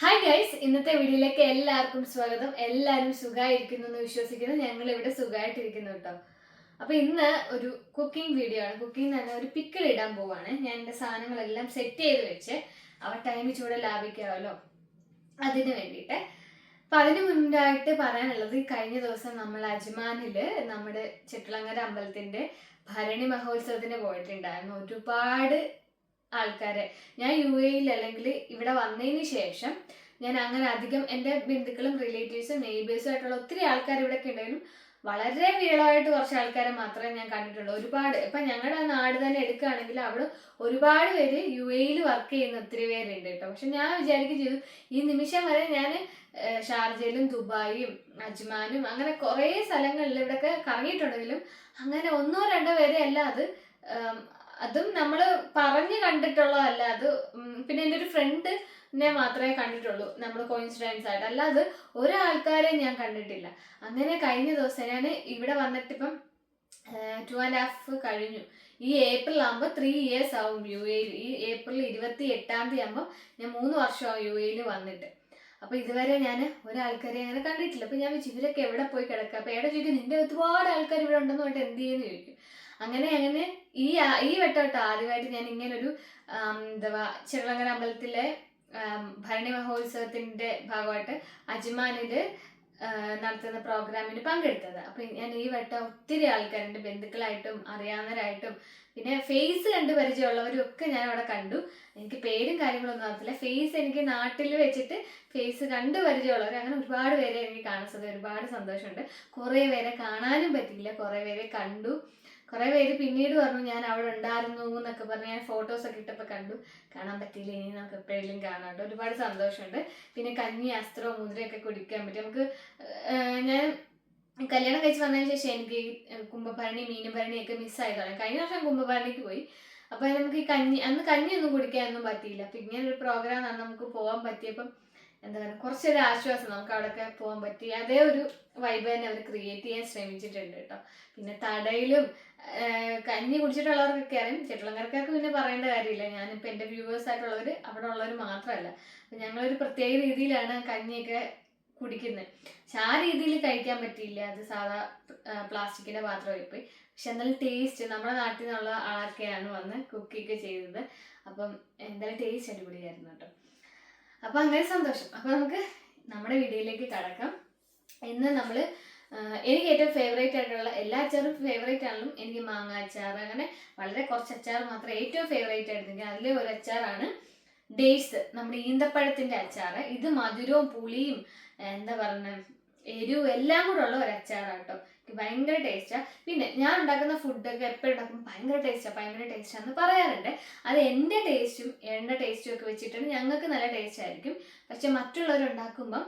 Hi guys ഇന്നത്തെ വീഡിയോയിലേക്ക് എല്ലാവർക്കും സ്വാഗതം. എല്ലാവരും സുഖമായിരിക്കുന്നു എന്ന് വിശ്വസിക്കുന്നു. ഞങ്ങൾ ഇവിടെ സുഖമായിട്ടിരിക്കുന്നു കേട്ടോ. അപ്പൊ ഇന്ന് ഒരു കുക്കിംഗ് വീഡിയോ ആണ്. കുക്കിംഗ് തന്നെ ഒരു പിക്കിൾ ഇടാൻ പോവാണ്. ഞാൻ എന്റെ സാധനങ്ങളെല്ലാം സെറ്റ് ചെയ്ത് വെച്ച് അവ ടൈമിൽ ചൂടെ ലാഭിക്കാമല്ലോ അതിന് വേണ്ടിയിട്ട്. അപ്പൊ അതിന് മുൻപായിട്ട് പറയാനുള്ളത് കഴിഞ്ഞ ദിവസം നമ്മൾ അജ്മാനിൽ നമ്മുടെ ചെട്ടിളങ്ങര അമ്പലത്തിന്റെ ഭരണി മഹോത്സവത്തിന് പോയിട്ടുണ്ടായിരുന്നു. ഒരുപാട് ആൾക്കാരെ. ഞാൻ യു എയിൽ അല്ലെങ്കിൽ ഇവിടെ വന്നതിന് ശേഷം ഞാൻ അങ്ങനെ അധികം എന്റെ ബന്ധുക്കളും റിലേറ്റീവ്സും നെയ്ബേഴ്സും ആയിട്ടുള്ള ഒത്തിരി ആൾക്കാർ ഇവിടെയൊക്കെ ഉണ്ടായിരുന്നു. വളരെ വിരളമായിട്ട് കുറച്ച് ആൾക്കാരെ മാത്രമേ ഞാൻ കണ്ടിട്ടുള്ളൂ. ഒരുപാട് ഇപ്പം ഞങ്ങളുടെ നാട് തന്നെ എടുക്കുകയാണെങ്കിൽ അവിടെ ഒരുപാട് പേര് യു എയിൽ വർക്ക് ചെയ്യുന്ന ഒത്തിരി പേരുണ്ട് കേട്ടോ. പക്ഷെ ഞാൻ വിചാരിക്കുകയും ചെയ്തു ഈ നിമിഷം വരെ ഞാൻ ഷാർജയിലും ദുബായും അജ്മാനും അങ്ങനെ കുറേ സ്ഥലങ്ങളിൽ ഇവിടെയൊക്കെ കറങ്ങിയിട്ടുണ്ടെങ്കിലും അങ്ങനെ ഒന്നോ രണ്ടോ പേരെ അല്ല അത് നമ്മൾ പറഞ്ഞു കണ്ടിട്ടുള്ളതല്ല. അത് പിന്നെ എന്റെ ഒരു ഫ്രണ്ട് നെ മാത്രമേ കണ്ടിട്ടുള്ളൂ. നമ്മൾ കോയിൻസിഡൻസ് ആയിട്ട്. അല്ലാതെ ഒരാൾക്കാരെ ഞാൻ കണ്ടിട്ടില്ല. അങ്ങനെ കഴിഞ്ഞ ദിവസം ഞാൻ ഇവിടെ വന്നിട്ട് ഇപ്പം ടു ആൻഡ് ഹാഫ് കഴിഞ്ഞു. ഈ ഏപ്രിൽ ആകുമ്പോൾ ത്രീ ഇയേഴ്സ് ആവും യു എയിൽ ഈ ഏപ്രിൽ ഇരുപത്തി എട്ടാം തീയതി ആകുമ്പോൾ ഞാൻ മൂന്ന് വർഷമാവും യു എയിൽ വന്നിട്ട്. അപ്പോൾ ഇതുവരെ ഞാൻ ഒരാൾക്കാരെ അങ്ങനെ കണ്ടിട്ടില്ല. അപ്പോൾ ഞാൻ വെച്ച് ഇവരൊക്കെ എവിടെ പോയി കിടക്കുക അപ്പോൾ എവിടെ ചോദിക്കും നിന്റെ ഒരുപാട് ആൾക്കാർ ഇവിടെ ഉണ്ടെന്ന് പറഞ്ഞിട്ട് എന്ത് ചെയ്യുന്നു ചോദിക്കും. അങ്ങനെ അങ്ങനെ ഈ ഈ ഈ വട്ടമായിട്ട് ആദ്യമായിട്ട് ഞാൻ ഇങ്ങനൊരു എന്താ ചെറുളങ്ങര അമ്പലത്തിലെ ഭരണി മഹോത്സവത്തിന്റെ ഭാഗമായിട്ട് അജ്മാനിൽ നടത്തുന്ന പ്രോഗ്രാമിന് പങ്കെടുത്തത്. അപ്പൊ ഞാൻ ഈ വട്ടം ഒത്തിരി ആൾക്കാരുണ്ട് ബന്ധുക്കളായിട്ടും അറിയാവുന്നവരായിട്ടും. പിന്നെ ഫേസ് കണ്ട് പരിചയമുള്ളവരും ഒക്കെ ഞാൻ അവിടെ കണ്ടു. എനിക്ക് പേരും കാര്യങ്ങളൊന്നും അറിയത്തില്ല. ഫേസ് എനിക്ക് നാട്ടിൽ വെച്ചിട്ട് ഫേസ് കണ്ട് പരിചയമുള്ളവർ അങ്ങനെ ഒരുപാട് പേരെ എനിക്ക് കാണാൻ ഒരുപാട് സന്തോഷമുണ്ട്. കുറേ പേരെ കാണാനും പറ്റിയില്ല. കുറേ പേരെ കണ്ടു. കുറേ പേര് പിന്നീട് പറഞ്ഞു ഞാൻ അവിടെ ഉണ്ടായിരുന്നു എന്നൊക്കെ പറഞ്ഞ് ഞാൻ ഫോട്ടോസ് ഒക്കെ ഇട്ടപ്പോൾ കണ്ടു. കാണാൻ പറ്റിയില്ല ഇനി നമുക്ക് എപ്പോഴെങ്കിലും കാണാം കേട്ടോ. ഒരുപാട് സന്തോഷമുണ്ട്. പിന്നെ കഞ്ഞി അസ്ത്രവും മുദ്രയൊക്കെ കുടിക്കാൻ പറ്റും. നമുക്ക് ഞാൻ കല്യാണം കഴിച്ച് വന്നതിന് ശേഷം എനിക്ക് കുംഭഭരണി മീനഭരണി ഒക്കെ മിസ്സായതാണ് കഴിഞ്ഞ വർഷം കുംഭഭരണിക്ക് പോയി. അപ്പൊ നമുക്ക് ഈ കഞ്ഞി അന്ന് കഞ്ഞിയൊന്നും കുടിക്കാനൊന്നും പറ്റിയില്ല. അപ്പൊ ഇങ്ങനെ ഒരു പ്രോഗ്രാം നമുക്ക് പോകാൻ പറ്റിയപ്പം എന്താ പറയുക കുറച്ചൊരു ആശ്വാസം നമുക്ക് അവിടെയൊക്കെ പോകാൻ പറ്റി. അതേ ഒരു വൈബ് തന്നെ അവർ ക്രിയേറ്റ് ചെയ്യാൻ ശ്രമിച്ചിട്ടുണ്ട് കേട്ടോ. പിന്നെ തടയിലും കഞ്ഞി കുടിച്ചിട്ടുള്ളവർക്കൊക്കെ അറിയാം. ചെട്ടിളങ്കരക്കാർക്ക് പിന്നെ പറയേണ്ട കാര്യമില്ല. ഞാനിപ്പോൾ എന്റെ വ്യൂവേഴ്സ് ആയിട്ടുള്ളവർ അവിടെ ഉള്ളവർ മാത്രമല്ല. അപ്പം ഞങ്ങളൊരു പ്രത്യേക രീതിയിലാണ് കഞ്ഞിയൊക്കെ കുടിക്കുന്നത്. പക്ഷെ ആ രീതിയിൽ കഴിക്കാൻ പറ്റിയില്ല. അത് സാധാ പ്ലാസ്റ്റിക്കിന്റെ പാത്രമായി പോയി പക്ഷെ എന്നാലും ടേസ്റ്റ് നമ്മുടെ നാട്ടിൽ നിന്നുള്ള ആൾക്കാരാണ് വന്ന് കുക്കൊക്കെ ചെയ്തത്. അപ്പം എന്തായാലും ടേസ്റ്റ് അടിപൊളിയായിരുന്നു കേട്ടോ. അപ്പം അങ്ങനെ സന്തോഷം. അപ്പോൾ നമുക്ക് നമ്മുടെ വീഡിയോയിലേക്ക് കടക്കാം. ഇന്ന് നമ്മൾ എനിക്ക് ഏറ്റവും ഫേവറേറ്റ് ആയിട്ടുള്ള എല്ലാ അച്ചാറും ഫേവറേറ്റ് ആണെങ്കിലും എനിക്ക് മാങ്ങ അച്ചാർ അങ്ങനെ വളരെ കുറച്ച് അച്ചാർ മാത്രം ഏറ്റവും ഫേവറേറ്റ് ആയിരുന്നെങ്കിൽ അതിലെ ഒരു അച്ചാറാണ് ഡേറ്റ്സ് നമ്മുടെ ഈന്തപ്പഴത്തിന്റെ അച്ചാർ ഇത് മധുരവും പുളിയും എന്താ പറയുക എരിവും എല്ലാം കൂടെ ഉള്ള ഒരു അച്ചാറാണ് കേട്ടോ. ഭയങ്കര ടേസ്റ്റാ പിന്നെ ഞാൻ ഉണ്ടാക്കുന്ന ഫുഡൊക്കെ എപ്പോഴും ഉണ്ടാക്കുമ്പോൾ ഭയങ്കര ടേസ്റ്റാ ഭയങ്കര ടേസ്റ്റാന്ന് പറയാറുണ്ട്. അത് എന്റെ ടേസ്റ്റും എന്റെ ടേസ്റ്റും ഒക്കെ വെച്ചിട്ടാണ് ഞങ്ങൾക്ക് നല്ല ടേസ്റ്റ് ആയിരിക്കും. പക്ഷെ മറ്റുള്ളവർ ഉണ്ടാക്കുമ്പം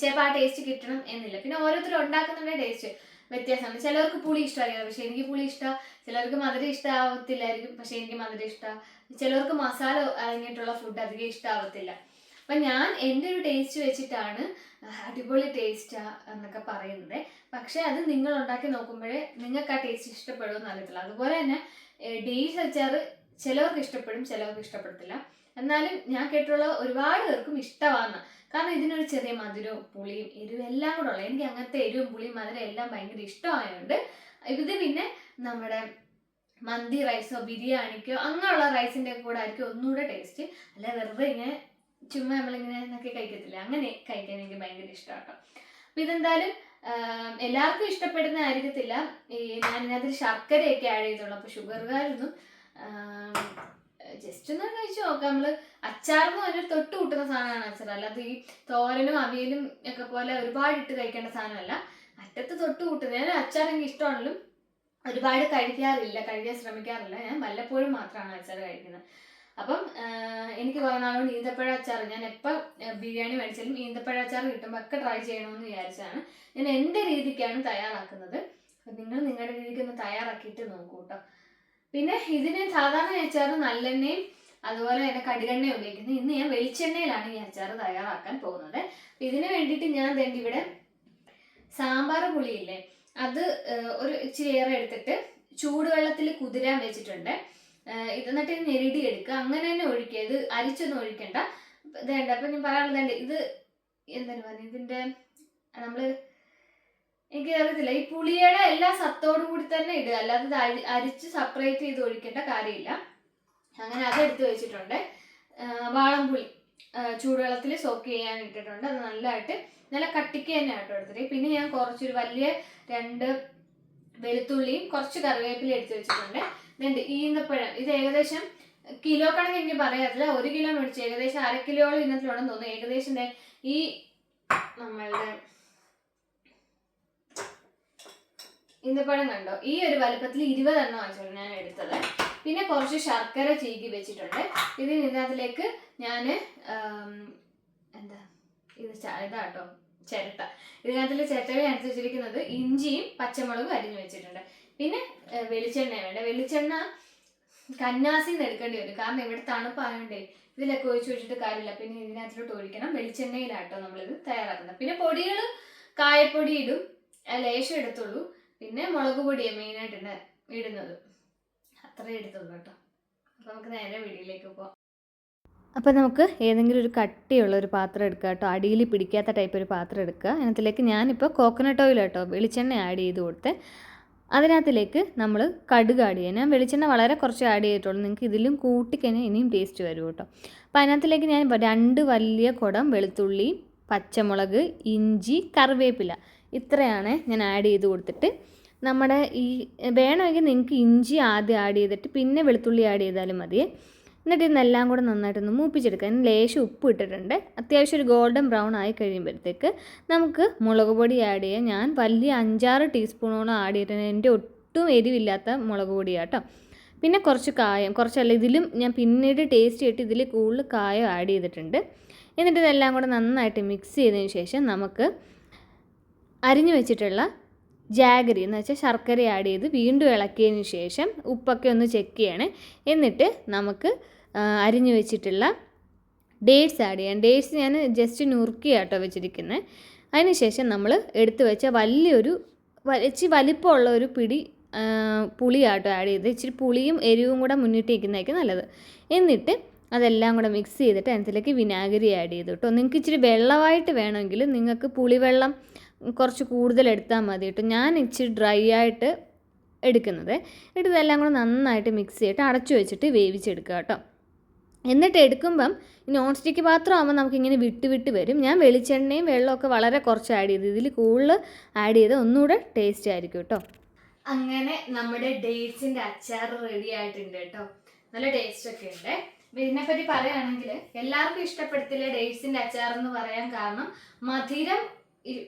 ചിലപ്പോൾ ആ ടേസ്റ്റ് കിട്ടണം എന്നില്ല. പിന്നെ ഓരോരുത്തരും ഉണ്ടാക്കുന്നവരുടെ ടേസ്റ്റ് വ്യത്യാസമാണ്. ചിലർക്ക് പുളി ഇഷ്ടമായിരിക്കും. പക്ഷെ എനിക്ക് പുളി ഇഷ്ടമാണ് ചിലർക്ക് മധുരം ഇഷ്ടമാവത്തില്ലായിരിക്കും പക്ഷെ എനിക്ക് മധുരം ഇഷ്ടമാണ് ചിലർക്ക് മസാല അടങ്ങിയിട്ടുള്ള ഫുഡ് അധികം ഇഷ്ടമാവത്തില്ല അപ്പം ഞാൻ എന്റെ ഒരു ടേസ്റ്റ് വെച്ചിട്ടാണ് അടിപൊളി ടേസ്റ്റാ എന്നൊക്കെ പറയുന്നത്. പക്ഷേ അത് നിങ്ങൾ ഉണ്ടാക്കി നോക്കുമ്പോഴേ നിങ്ങൾക്ക് ആ ടേസ്റ്റ് ഇഷ്ടപ്പെടുമെന്ന് അറിയത്തില്ല. അതുപോലെ തന്നെ ഡേയ്സ് അച്ചാർ ചിലവർക്ക് ഇഷ്ടപ്പെടും ചിലവർക്ക് ഇഷ്ടപ്പെടത്തില്ല. എന്നാലും ഞാൻ കേട്ടുള്ള ഒരുപാട് പേർക്കും ഇഷ്ടമാണ് കാരണം ഇതിനൊരു ചെറിയ മധുരവും പുളിയും എരിവും എല്ലാം കൂടെ ഉള്ളത് എനിക്ക് അങ്ങനത്തെ എരിവും പുളിയും മധുരം എല്ലാം ഭയങ്കര ഇഷ്ടമായതുകൊണ്ട് ഇത് പിന്നെ നമ്മുടെ മന്തി റൈസോ ബിരിയാണിക്കോ അങ്ങനെയുള്ള റൈസിന്റെ കൂടെ ആയിരിക്കും ഒന്നുകൂടെ ടേസ്റ്റ് അല്ല വെറുതെ ഇങ്ങനെ ചുമ്മാ നമ്മളിങ്ങനെ എന്നൊക്കെ കഴിക്കത്തില്ല? അങ്ങനെ കഴിക്കാൻ എനിക്ക് ഭയങ്കര ഇഷ്ടമാട്ടോ അപ്പൊ ഇതെന്തായാലും എല്ലാവർക്കും ഇഷ്ടപ്പെടുന്ന ആയിരിക്കത്തില്ല. ഈ ഞാൻ ഇതിനകത്ത് ശർക്കരയൊക്കെ ആഡ് ചെയ്തോളൂ. അപ്പൊ ഷുഗറുകാരൊന്നും ജസ്റ്റ് ഒന്ന് കഴിച്ചു നോക്കാം. നമ്മൾ അച്ചാർന്ന് പറഞ്ഞാൽ തൊട്ട് കൂട്ടുന്ന സാധനമാണ് അച്ചാർ. അല്ലാതെ ഈ തോരനും അവിയലും ഒക്കെ പോലെ ഒരുപാട് ഇട്ട് കഴിക്കേണ്ട സാധനമല്ല. അറ്റത്ത് തൊട്ട് കൂട്ടുന്നത്. ഞാൻ അച്ചാർ എനിക്ക് ഇഷ്ടമാണെങ്കിലും ഒരുപാട് കഴിക്കാറില്ല. കഴിക്കാൻ ശ്രമിക്കാറില്ല. ഞാൻ വല്ലപ്പോഴും മാത്രമാണ് അച്ചാർ കഴിക്കുന്നത്. അപ്പം എനിക്ക് കുറെ ഈന്തപ്പഴ അച്ചാർ ഞാൻ എപ്പോൾ ബിരിയാണി മേടിച്ചാലും ഈന്തപ്പഴ അച്ചാർ കിട്ടുമ്പോൾ ഒക്കെ ട്രൈ ചെയ്യണമെന്ന് വിചാരിച്ചാണ് ഞാൻ എന്റെ രീതിക്കാണ് തയ്യാറാക്കുന്നത്. നിങ്ങൾ നിങ്ങളുടെ രീതിക്ക് ഒന്ന് തയ്യാറാക്കിയിട്ട് നോക്കൂ കേട്ടോ പിന്നെ ഇതിന് സാധാരണ അച്ചാർ നല്ലെണ്ണയും അതുപോലെ തന്നെ കടുകെണ്ണ ഉപയോഗിക്കുന്നത്. ഇന്ന് ഞാൻ വെളിച്ചെണ്ണയിലാണ് ഈ അച്ചാർ തയ്യാറാക്കാൻ പോകുന്നത്. ഇതിന് വേണ്ടിയിട്ട് ഞാൻ തന്നെ ഇവിടെ സാമ്പാർ പുളിയില്ലേ? അത് ഒരു ഇച്ചിരി ഏറെ എടുത്തിട്ട് ചൂടുവെള്ളത്തിൽ കുതിരാൻ വെച്ചിട്ടുണ്ട്. ഇത് എന്നിട്ട് ഞെരിടി എടുക്കുക. അങ്ങനെ തന്നെ ഒഴിക്കുക. ഇത് അരിച്ചൊന്നും ഒഴിക്കണ്ട. ഇതേണ്ട. അപ്പൊ ഞാൻ പറയാനുള്ളത് ഇത് എന്താണ് പറയുക ഇതിന്റെ നമ്മൾ എനിക്ക് അറിയത്തില്ല. ഈ പുളിയുടെ എല്ലാ സത്തോടും കൂടി തന്നെ ഇടുക. അല്ലാതെ അരിച്ച് സെപ്പറേറ്റ് ചെയ്ത് ഒഴിക്കേണ്ട കാര്യമില്ല. അങ്ങനെ അത് എടുത്ത് വെച്ചിട്ടുണ്ട്. വാളംപുളി ചൂടുവെള്ളത്തിൽ സോക്ക് ചെയ്യാൻ ഇട്ടിട്ടുണ്ട്. അത് നല്ലതായിട്ട് നല്ല കട്ടിക്ക് തന്നെ ആട്ടോ എടുത്തിട്ട് പിന്നെ ഞാൻ കുറച്ചൊരു വലിയ രണ്ട് വെളുത്തുള്ളിയും കുറച്ച് കറിവേപ്പില എടുത്ത് വെച്ചിട്ടുണ്ട്. ഇതുണ്ട്. ഈന്തപ്പഴം ഇത് ഏകദേശം കിലോ കണക്ക് എനിക്ക് പറയാറില്ല. ഒരു കിലോ മേടിച്ചു. ഏകദേശം അര കിലോളം ഇനത്തിലുണ്ടെന്ന് തോന്നുന്നു. ഏകദേശം ഈ നമ്മളുടെ ഈന്തപ്പഴം കണ്ടോ? ഈ ഒരു വലുപ്പത്തിൽ ഇരുപതെണ്ണം വാങ്ങിച്ചോളൂ ഞാൻ എടുത്തത്. പിന്നെ കുറച്ച് ശർക്കര ചീകി വെച്ചിട്ടുണ്ട്. ഇതിന് ഇതിനകത്തിലേക്ക് ഞാൻ എന്താ? ഇത് ഇതാട്ടോ ചിരട്ട. ഇതിനകത്തിൽ ചിരട്ടകൾ അനുസരിച്ചിരിക്കുന്നത് ഇഞ്ചിയും പച്ചമുളകും അരിഞ്ഞു വെച്ചിട്ടുണ്ട്. പിന്നെ വെളിച്ചെണ്ണ വേണ്ട? വെളിച്ചെണ്ണ കന്നാസിന്ന് എടുക്കേണ്ടി വരും. കാരണം ഇവിടെ തണുപ്പായോണ്ടേ ഇതിലൊക്കെ ഒഴിച്ചു വെച്ചിട്ട് കാര്യമില്ല. പിന്നെ ഇതിനകത്തോട്ട് ഒഴിക്കണം. വെളിച്ചെണ്ണയിലാട്ടോ നമ്മളിത് തയ്യാറാക്കുന്നത്. പിന്നെ പൊടികൾ കായപ്പൊടി ഇടും. ലേശം എടുത്തുള്ളൂ. പിന്നെ മുളക് പൊടിയാണ് മെയിനായിട്ട് ഇട- ഇടുന്നത്. അത്രേ എടുത്തുള്ളൂ കേട്ടോ. അപ്പോൾ നമുക്ക് നേരെ വീഡിയോയിലേക്ക് പോവാം. അപ്പോൾ നമുക്ക് ഏതെങ്കിലും ഒരു കട്ടിയുള്ള ഒരു പാത്രം എടുക്കുക കേട്ടോ. അടിയിൽ പിടിക്കാത്ത ടൈപ്പ് ഒരു പാത്രം എടുക്കുക. അതിനകത്തിലേക്ക് ഞാനിപ്പോൾ കോക്കനട്ട് ഓയിൽ കേട്ടോ വെളിച്ചെണ്ണ ആഡ് ചെയ്ത് കൊടുത്ത്. അതിനകത്തിലേക്ക് നമ്മൾ കടുക് ആഡ് ചെയ്യാം. ഞാൻ വെളിച്ചെണ്ണ വളരെ കുറച്ച് ആഡ് ചെയ്തിട്ടുള്ളൂ. നിങ്ങൾക്ക് ഇതിലും കൂട്ടിക്കഴിഞ്ഞാൽ ഇനിയും ടേസ്റ്റ് വരും കേട്ടോ. അപ്പോൾ അതിനകത്തിലേക്ക് ഞാൻ രണ്ട് വലിയ കുടം വെളുത്തുള്ളി പച്ചമുളക് ഇഞ്ചി കറിവേപ്പില ഇത്രയാണ് ഞാൻ ആഡ് ചെയ്ത് കൊടുത്തിട്ട് നമ്മുടെ ഈ വേണമെങ്കിൽ നിങ്ങൾക്ക് ഇഞ്ചി ആദ്യം ആഡ് ചെയ്തിട്ട് പിന്നെ വെളുത്തുള്ളി ആഡ് ചെയ്താലും മതി. എന്നിട്ട് ഇതെല്ലാം കൂടെ നന്നായിട്ടൊന്ന് മൂപ്പിച്ചെടുക്കുക. അതിന് ലേശം ഉപ്പ് ഇട്ടിട്ടുണ്ട്. അത്യാവശ്യം ഒരു ഗോൾഡൻ ബ്രൗൺ ആയി കഴിയുമ്പോഴത്തേക്ക് നമുക്ക് മുളക് പൊടി ആഡ് ചെയ്യാം. ഞാൻ വലിയ അഞ്ചാറ് ടീസ്പൂണോളം ആഡ് ചെയ്തിട്ടുണ്ട്. എന്റെ ഒട്ടും എരിവില്ലാത്ത മുളക് പൊടിയാട്ടോ പിന്നെ കുറച്ച് കായം കുറച്ചല്ല ഇതിലും ഞാൻ പിന്നീട് ടേസ്റ്റ് ചെയ്തിട്ട് ഇതിൽ കൂടുതൽ കായം ആഡ് ചെയ്തിട്ടുണ്ട്. എന്നിട്ട് ഇതെല്ലാം കൂടെ നന്നായിട്ട് മിക്സ് ചെയ്തതിന് ശേഷം നമുക്ക് അരിഞ്ഞു വെച്ചിട്ടുള്ള ജാഗരി എന്ന് വെച്ചാൽ ശർക്കര ആഡ് ചെയ്ത് വീണ്ടും ഇളക്കിയതിന് ശേഷം ഉപ്പൊക്കെ ഒന്ന് ചെക്ക് ചെയ്യണേ. എന്നിട്ട് നമുക്ക് അരിഞ്ഞു വെച്ചിട്ടുള്ള ഡേറ്റ്സ് ആഡ് ചെയ്യാം. ഡേറ്റ്സ് ഞാൻ ജസ്റ്റ് നുറുക്കിയാട്ടോ വെച്ചിരിക്കുന്നത് അതിന് ശേഷം നമ്മൾ എടുത്തു വെച്ച വലിയൊരു ഇച്ചിരി വലിപ്പമുള്ള ഒരു പിടി പുളി പുളിയാട്ടോ ആഡ് ചെയ്ത് ഇച്ചിരി പുളിയും എരിവും കൂടെ മുന്നിട്ട് നിൽക്കുന്നതായിരിക്കും നല്ലത്. എന്നിട്ട് അതെല്ലാം കൂടെ മിക്സ് ചെയ്തിട്ട് അതിനകത്തിലേക്ക് വിനാഗിരി ആഡ് ചെയ്തു കേട്ടോ. നിങ്ങൾക്ക് ഇച്ചിരി വെള്ളമായിട്ട് വേണമെങ്കിൽ നിങ്ങൾക്ക് പുളിവെള്ളം കുറച്ച് കൂടുതൽ എടുത്താൽ മതി കേട്ടോ. ഞാൻ ഇച്ചിരി ഡ്രൈ ആയിട്ട് എടുക്കുന്നത്. എന്നിട്ട് ഇതെല്ലാം കൂടെ നന്നായിട്ട് മിക്സ് ചെയ്തിട്ട് അടച്ചു വെച്ചിട്ട് വേവിച്ചെടുക്കുക കേട്ടോ. എന്നിട്ട് എടുക്കുമ്പം നോൺ സ്റ്റിക്ക് പാത്രം ആകുമ്പോൾ നമുക്കിങ്ങനെ വിട്ട് വിട്ട് വരും. ഞാൻ വെളിച്ചെണ്ണയും വെള്ളമൊക്കെ വളരെ കുറച്ച് ആഡ് ചെയ്ത് ഇതിൽ കൂടുതൽ ആഡ് ചെയ്ത് ഒന്നുകൂടെ ടേസ്റ്റ് ആയിരിക്കും കേട്ടോ. അങ്ങനെ നമ്മുടെ ഡേറ്റ്സിന്റെ അച്ചാർ റെഡി ആയിട്ടുണ്ട് കേട്ടോ. നല്ല ടേസ്റ്റ് ഒക്കെ ഉണ്ട്. ഇതിനെപ്പറ്റി പറയുകയാണെങ്കിൽ എല്ലാവർക്കും ഇഷ്ടപ്പെടത്തില്ല ഡേറ്റ്സിന്റെ അച്ചാർ എന്ന് പറയാൻ കാരണം മധുരം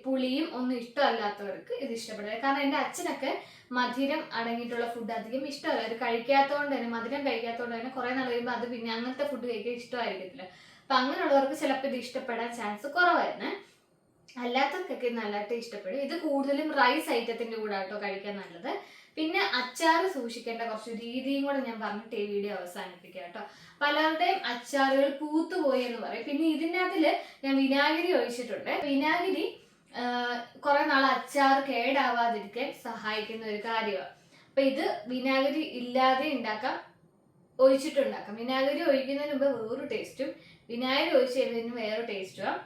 പുളിയും ഒന്നും ഇഷ്ടമല്ലാത്തവർക്ക് ഇത് ഇഷ്ടപ്പെടില്ല. കാരണം എന്റെ അച്ഛനൊക്കെ മധുരം അടങ്ങിയിട്ടുള്ള ഫുഡ് അധികം ഇഷ്ടമല്ല. അത് കഴിക്കാത്തതുകൊണ്ട് തന്നെ മധുരം കഴിക്കാത്തതുകൊണ്ട് തന്നെ കുറേ നാൾ കഴിയുമ്പോൾ അത് പിന്നെ അങ്ങനത്തെ ഫുഡ് കഴിക്കാൻ ഇഷ്ടമായിരിക്കത്തില്ല. അപ്പം അങ്ങനെയുള്ളവർക്ക് ചിലപ്പോൾ ഇത് ഇഷ്ടപ്പെടാൻ ചാൻസ് കുറവായിരുന്നു അല്ലാത്തവർക്കൊക്കെ നല്ലതായിട്ട് ഇഷ്ടപ്പെടും. ഇത് കൂടുതലും റൈസ് ഐറ്റത്തിന്റെ കൂടെ ആട്ടോ കഴിക്കാൻ നല്ലത്. പിന്നെ അച്ചാർ സൂക്ഷിക്കേണ്ട കുറച്ച് രീതിയും കൂടെ ഞാൻ പറഞ്ഞിട്ട് ഈ വീഡിയോ അവസാനിപ്പിക്കാം കേട്ടോ. പലരുടെയും അച്ചാറുകൾ പൂത്തുപോയി എന്ന് പറയും. പിന്നെ ഇതിനകത്തിൽ ഞാൻ വിനാഗിരി ഒഴിച്ചിട്ടുണ്ട്. വിനാഗിരി കുറെ നാൾ അച്ചാർ കേടാവാതിരിക്കാൻ സഹായിക്കുന്ന ഒരു കാര്യമാണ് അപ്പൊ ഇത് വിനാഗിരി ഇല്ലാതെ ഉണ്ടാക്കാം ഒഴിച്ചിട്ടുണ്ടാക്കാം. വിനാഗിരി ഒഴിക്കുന്നതിന് മുമ്പ് വേറൊരു ടേസ്റ്റും വിനാഗിരി ഒഴിച്ച് കഴിഞ്ഞതിന് വേറെ ടേസ്റ്റുമാണ്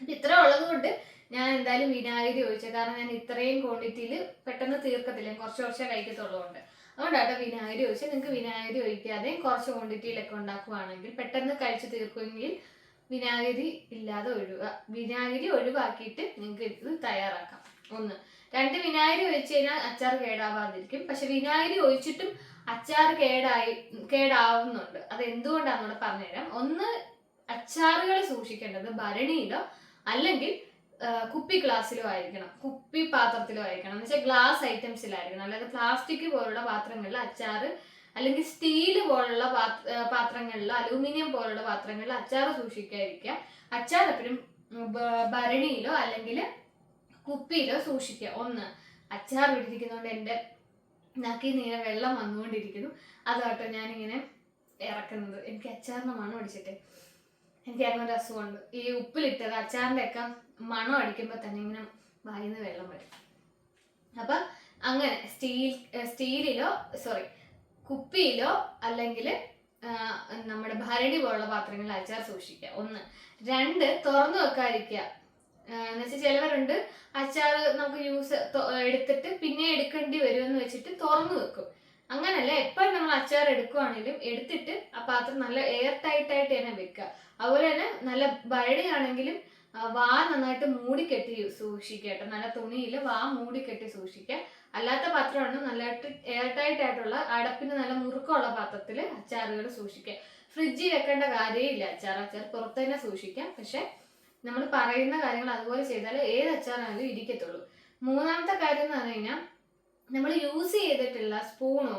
അപ്പൊ ഇത്ര ഉള്ളത് കൊണ്ട് ഞാൻ എന്തായാലും വിനാഗിരി ഒഴിച്ചത്. കാരണം ഞാൻ ഇത്രയും ക്വാണ്ടിറ്റിയിൽ പെട്ടെന്ന് തീർക്കത്തില്ല. കുറച്ച് കുറച്ചേ കഴിക്കത്തുള്ളതുകൊണ്ട് അതുകൊണ്ടാട്ടോ വിനാഗിരി ഒഴിച്ച് നിങ്ങൾക്ക് വിനാഗിരി ഒഴിക്കാതെ കുറച്ച് ക്വാണ്ടിറ്റിയിലൊക്കെ ഉണ്ടാക്കുവാണെങ്കിൽ പെട്ടെന്ന് കഴിച്ച് തീർക്കുമെങ്കിൽ വിനാഗിരി ഇല്ലാതെ ഒഴിവുക വിനാഗിരി ഒഴിവാക്കിയിട്ട് നിങ്ങൾക്ക് ഇത് തയ്യാറാക്കാം. ഒന്ന്. രണ്ട് വിനാഗിരി ഒഴിച്ചു കഴിഞ്ഞാൽ അച്ചാർ കേടാവാതിരിക്കും. പക്ഷെ വിനാഗിരി ഒഴിച്ചിട്ടും അച്ചാർ കേടായി കേടാവുന്നുണ്ട്. അത് എന്തുകൊണ്ടാണെന്നൂടെ പറഞ്ഞുതരാം. ഒന്ന് അച്ചാറുകൾ സൂക്ഷിക്കേണ്ടത് ഭരണിയിലോ അല്ലെങ്കിൽ കുപ്പി ഗ്ലാസ്സിലോ ആയിരിക്കണം. കുപ്പി പാത്രത്തിലോ ആയിരിക്കണം. എന്ന് വെച്ചാൽ ഗ്ലാസ് ഐറ്റംസിലായിരിക്കണം. അല്ലാതെ പ്ലാസ്റ്റിക് പോലുള്ള പാത്രങ്ങളിൽ അച്ചാറ് അല്ലെങ്കിൽ സ്റ്റീൽ പോലുള്ള പാത്ര- പാത്രങ്ങളിലോ അലൂമിനിയം പോലുള്ള പാത്രങ്ങളിലോ അച്ചാർ സൂക്ഷിക്കാതിരിക്കുക. അച്ചാർ എപ്പോഴും ഭരണിയിലോ അല്ലെങ്കിൽ കുപ്പിയിലോ സൂക്ഷിക്കുക. ഒന്ന് അച്ചാർ ഇട്ടിരിക്കുന്നതുകൊണ്ട് എന്റെ നക്കി നിന്ന് വെള്ളം വന്നുകൊണ്ടിരിക്കുന്നു. അതാട്ടോ ഞാനിങ്ങനെ ഇറക്കുന്നത്. എനിക്ക് അച്ചാറിന്റെ മണം അടിച്ചിട്ട്. എനിക്ക് അങ്ങനെ അസുഖമുണ്ട്. ഈ ഉപ്പിലിട്ടത് അച്ചാറിന്റെ ഒക്കെ മണം അടിക്കുമ്പോൾ തന്നെ ഇങ്ങനെ വായിന്ന് വെള്ളം വരും. അപ്പൊ അങ്ങനെ സ്റ്റീൽ സ്റ്റീലിലോ സോറി കുപ്പിയിലോ അല്ലെങ്കിൽ നമ്മുടെ ഭരണി പോലുള്ള പാത്രങ്ങളിൽ അച്ചാർ സൂക്ഷിക്കുക. ഒന്ന്. രണ്ട് തുറന്നു വെക്കാതിരിക്കുക. എന്ന് വെച്ചാൽ ചിലവരുണ്ട് അച്ചാർ നമുക്ക് യൂസ് എടുത്തിട്ട് പിന്നെ എടുക്കേണ്ടി വരുമെന്ന് വെച്ചിട്ട് തുറന്നു വെക്കും. അങ്ങനല്ല എപ്പോഴും നമ്മൾ അച്ചാർ എടുക്കുവാണെങ്കിലും എടുത്തിട്ട് ആ പാത്രം നല്ല എയർ ടൈറ്റ് ആയിട്ട് തന്നെ വെക്കുക. അതുപോലെ തന്നെ നല്ല ഭരണിയാണെങ്കിലും വാ നന്നായിട്ട് മൂടിക്കെട്ടി സൂക്ഷിക്കുക കേട്ടോ. നല്ല തുണിയിൽ വാ മൂടിക്കെട്ടി സൂക്ഷിക്കുക. അല്ലാത്ത പാത്രമാണ് നല്ലതായിട്ട് എയർ ടൈറ്റ് ആയിട്ടുള്ള അടപ്പിന് നല്ല മുറുക്കമുള്ള പാത്രത്തിൽ അച്ചാറുകൾ സൂക്ഷിക്കുക. ഫ്രിഡ്ജിൽ വെക്കേണ്ട കാര്യമില്ല. അച്ചാർ അച്ചാർ പുറത്ത് തന്നെ സൂക്ഷിക്കാം പക്ഷെ നമ്മൾ പറയുന്ന കാര്യങ്ങൾ അതുപോലെ ചെയ്താൽ ഏത് അച്ചാറായാലും ഇരിക്കത്തുള്ളൂ. മൂന്നാമത്തെ കാര്യം എന്ന് പറഞ്ഞു കഴിഞ്ഞാൽ നമ്മൾ യൂസ് ചെയ്തിട്ടുള്ള സ്പൂണോ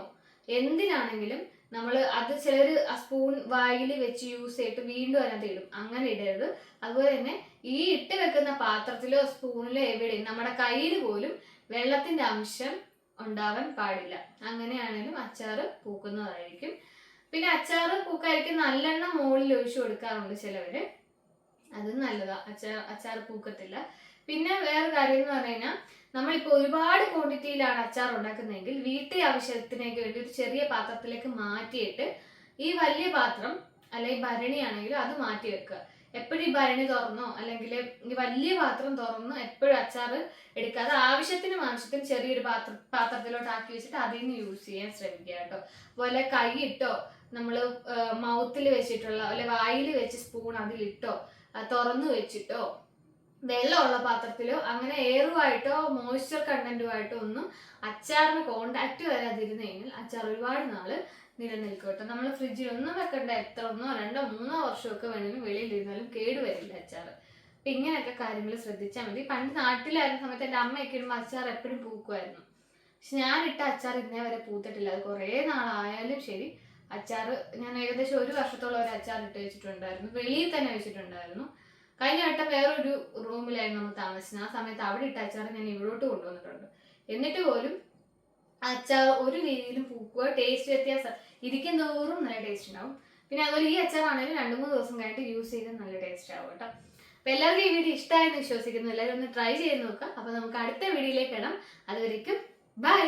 എന്തിനാണെങ്കിലും നമ്മൾ അത് ചിലർ ആ സ്പൂൺ വായിൽ വെച്ച് യൂസ് ചെയ്തിട്ട് വീണ്ടും അതിനകത്ത് ഇടും. അങ്ങനെ ഇടരുത്. അതുപോലെ തന്നെ ഈ ഇട്ട് വെക്കുന്ന പാത്രത്തിലോ സ്പൂണിലോ എവിടെയും നമ്മുടെ കയ്യിൽ പോലും വെള്ളത്തിന്റെ അംശം ഉണ്ടാവാൻ പാടില്ല. അങ്ങനെയാണെങ്കിലും അച്ചാറ് പൂക്കുന്നതായിരിക്കും. പിന്നെ അച്ചാറ് പൂക്കായിരിക്കും നല്ലെണ്ണ മുകളിൽ ഒഴിച്ചു കൊടുക്കാറുണ്ട് ചിലവര്. അത് നല്ലതാ. അച്ചാർ അച്ചാർ പൂക്കത്തില്ല. പിന്നെ വേറെ കാര്യം എന്ന് പറഞ്ഞു കഴിഞ്ഞാൽ നമ്മളിപ്പോൾ ഒരുപാട് ക്വാണ്ടിറ്റിയിലാണ് അച്ചാർ ഉണ്ടാക്കുന്നതെങ്കിൽ വീട്ടിൽ ആവശ്യത്തിനേക്ക് വേണ്ടി ഒരു ചെറിയ പാത്രത്തിലേക്ക് മാറ്റിയിട്ട് ഈ വലിയ പാത്രം അല്ലെങ്കിൽ ഭരണിയാണെങ്കിലും അത് മാറ്റി വെക്കുക. എപ്പോഴും ഈ ഭരണി തുറന്നോ അല്ലെങ്കിൽ ഈ വലിയ പാത്രം തുറന്നോ എപ്പോഴും അച്ചാർ എടുക്കാതെ ആവശ്യത്തിനും ആവശ്യത്തിന് ചെറിയൊരു പാത്ര പാത്രത്തിലോട്ട് ആക്കി വെച്ചിട്ട് അതിൽ നിന്ന് യൂസ് ചെയ്യാൻ ശ്രമിക്കുക കേട്ടോ. അതുപോലെ കൈയിട്ടോ നമ്മൾ മൗത്തിൽ വെച്ചിട്ടുള്ള അല്ലെ വായിൽ വെച്ച് സ്പൂൺ അതിലിട്ടോ തുറന്നു വെച്ചിട്ടോ വെള്ളമുള്ള പാത്രത്തിലോ അങ്ങനെ എയറുമായിട്ടോ മോയ്സ്ചർ കണ്ടന്റുമായിട്ടോ ഒന്നും അച്ചാറിന് കോണ്ടാക്ട് വരാതിരുന്നു കഴിഞ്ഞാൽ അച്ചാർ ഒരുപാട് നാൾ നിലനിൽക്കും കേട്ടോ നമ്മൾ ഫ്രിഡ്ജിൽ ഒന്നും വെക്കണ്ട. എത്ര ഒന്നോ രണ്ടോ മൂന്നോ വർഷമൊക്കെ വേണമെങ്കിലും വെളിയിലിരുന്നാലും കേടുവരില്ല അച്ചാർ അപ്പൊ ഇങ്ങനെയൊക്കെ കാര്യങ്ങൾ ശ്രദ്ധിച്ചാൽ മതി. പണ്ട് നാട്ടിലായിരുന്ന സമയത്ത് എന്റെ അമ്മയൊക്കെ ഇടുമ്പോൾ അച്ചാർ എപ്പോഴും പൂക്കുമായിരുന്നു പക്ഷെ ഞാൻ ഇട്ട അച്ചാർ ഇന്നേ വരെ പൂത്തിട്ടില്ല. അത് കുറേ നാളായാലും ശരി. അച്ചാർ ഞാൻ ഏകദേശം ഒരു വർഷത്തോളം ഒരു അച്ചാർ ഇട്ട് വെച്ചിട്ടുണ്ടായിരുന്നു. വെളിയിൽ തന്നെ വെച്ചിട്ടുണ്ടായിരുന്നു. കഴിഞ്ഞ വട്ടം വേറൊരു റൂമിലായിരുന്നു നമ്മൾ താമസിച്ചത്. ആ സമയത്ത് അവിടെ ഇട്ട അച്ചാർ ഞാൻ ഇവിടോട്ട് കൊണ്ടുവന്നിട്ടുണ്ട്. എന്നിട്ട് പോലും അച്ചാർ ഒരു രീതിയിലും പൂക്കുക ടേസ്റ്റ് വ്യത്യാസം. ഇരിക്കും തോറും നല്ല ടേസ്റ്റ് ഉണ്ടാവും. പിന്നെ അതുപോലെ ഈ അച്ചാറാണെങ്കിലും രണ്ട് മൂന്ന് ദിവസം കഴിഞ്ഞിട്ട് യൂസ് ചെയ്ത് നല്ല ടേസ്റ്റ് ആവും കേട്ടോ. അപ്പൊ എല്ലാവർക്കും ഈ വീഡിയോ ഇഷ്ടമായെന്ന് വിശ്വസിക്കുന്നു. എല്ലാവരും ഒന്ന് ട്രൈ ചെയ്ത് നോക്കുക. അപ്പൊ നമുക്ക് അടുത്ത വീഡിയോയിലേക്ക് ഇടാം അതുവരേക്കും ബൈ